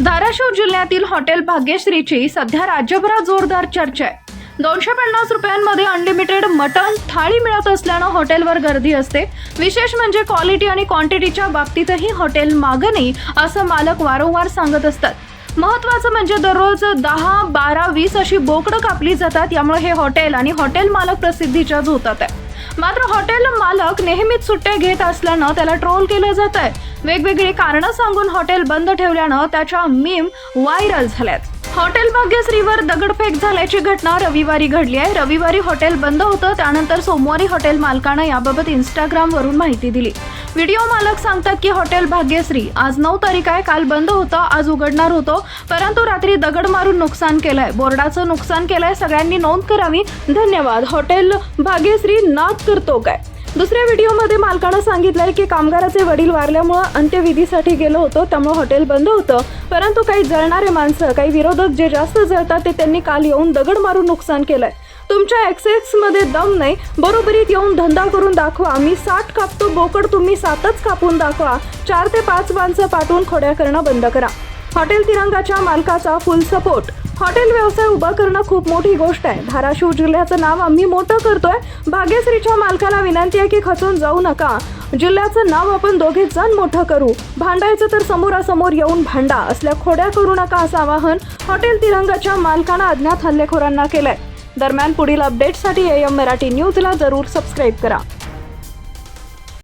धाराशिव जिल्ह्यातील हॉटेल भाग्यश्रीची सध्या राज्यभरात जोरदार चर्चा आहे. दोनशे पन्नास रुपयांमध्ये अनलिमिटेड मटण थाळी मिळत असल्यानं हॉटेलवर गर्दी असते. विशेष म्हणजे क्वालिटी आणि क्वांटिटीच्या बाबतीतही हॉटेल मागं नाही असं मालक वारंवार सांगत असतात. महत्त्वाचं म्हणजे दररोज दहा बारा वीस अशी बोकडं कापली जातात यामुळे हे हॉटेल आणि हॉटेल मालक प्रसिद्धीच्या झोतात आहे. मात्र हॉटेल मालक नेहमीच सुट्ट्या घेत असल्यानं त्याला ट्रोल केलं जात आहे वेगवेगळी कारणं सांगून हॉटेल बंद ठेवल्यानं त्याच्या मीम व्हायरल झाल्यात. हॉटेल भाग्यश्रीवर दगडफेक झाल्याची घटना रविवारी घडली आहे. रविवारी हॉटेल बंद होतं त्यानंतर सोमवारी हॉटेल मालकानं याबाबत इंस्टाग्रामवरून माहिती दिली. व्हिडिओ मालक सांगतात की हॉटेल भाग्यश्री आज नऊ तारीख आहे. काल बंद होतं आज उघडणार होतो. परंतु रात्री दगड मारून नुकसान केलंय. बोर्डाचं नुकसान केलंय. सगळ्यांनी नोंद करावी. धन्यवाद. हॉटेल भाग्यश्री नाद करतो काय दुसऱ्या व्हिडिओमध्ये मालकानं सांगितलंय की कामगाराचे वडील वारल्यामुळं अंत्यविधीसाठी गेलो होतो त्यामुळे हॉटेल बंद होतं. परंतु काही जळणारे माणसं काही विरोधक जे जास्त जळतात ते त्यांनी काल येऊन दगड मारून नुकसान केलंय. तुमच्या एक्सेसमध्ये दम नाही. बरोबरीत येऊन धंदा करून दाखवा. मी साठ कापतो बोकड तुम्ही सातच कापून दाखवा. चार ते पाच माणसं पाठवून खोड्या करणं बंद करा. हॉटेल तिरंगाच्या मालकाचा फुल सपोर्ट हॉटेल व्यवसाय उभा करणं खूप मोठी गोष्ट आहे. धाराशिव जिल्ह्याचं नाव आम्ही मोठं करतोय. भाग्यश्रीच्या मालकाला विनंती आहे की खचून जाऊ नका. जिल्ह्याचं नाव आपण दोघे जण मोठं करू. भांडायचं तर समोरासमोर येऊन भांडा. असल्या खोड्या करू नका असं आवाहन हॉटेल तिरंगाच्या मालकानं अज्ञात हल्लेखोरांना केलंय. दरम्यान पुढील अपडेटसाठी एम मराठी न्यूजला जरूर सबस्क्राईब करा.